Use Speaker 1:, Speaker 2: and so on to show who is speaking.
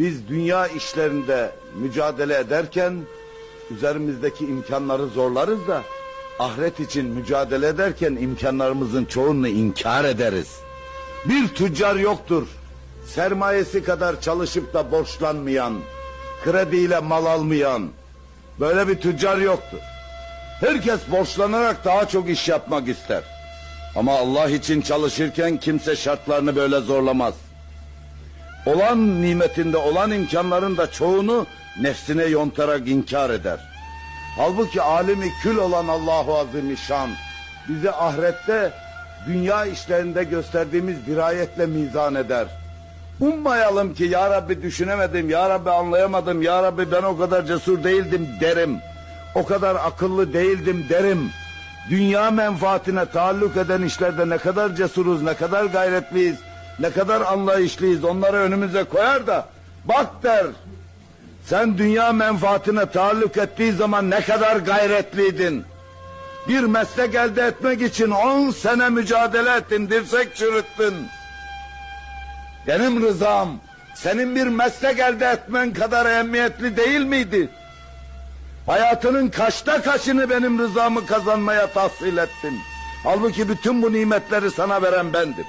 Speaker 1: Biz dünya işlerinde mücadele ederken üzerimizdeki imkanları zorlarız da ahiret için mücadele ederken imkanlarımızın çoğunu inkar ederiz. Bir tüccar yoktur. Sermayesi kadar çalışıp da borçlanmayan, krediyle mal almayan böyle bir tüccar yoktur. Herkes borçlanarak daha çok iş yapmak ister. Ama Allah için çalışırken kimse şartlarını böyle zorlamaz. Olan nimetinde olan imkanların da çoğunu nefsine yontarak inkar eder. Halbuki alimi kül olan Allahu Azimüşşan bizi ahirette dünya işlerinde gösterdiğimiz dirayetle mizan eder. Ummayalım ki ya Rabbi düşünemedim, ya Rabbi anlayamadım, ya Rabbi ben o kadar cesur değildim derim. O kadar akıllı değildim derim. Dünya menfaatine taalluk eden işlerde ne kadar cesuruz, ne kadar gayretliyiz, ne kadar anlayışlıyız onları önümüze koyar da bak der. Sen dünya menfaatine taalluk ettiği zaman ne kadar gayretliydin. Bir meslek elde etmek için on sene mücadele ettin, dirsek çürüttün. Benim rızam senin bir meslek elde etmen kadar ehemmiyetli değil miydi? Hayatının kaçta kaçını benim rızamı kazanmaya tahsil ettin. Halbuki bütün bu nimetleri sana veren bendim.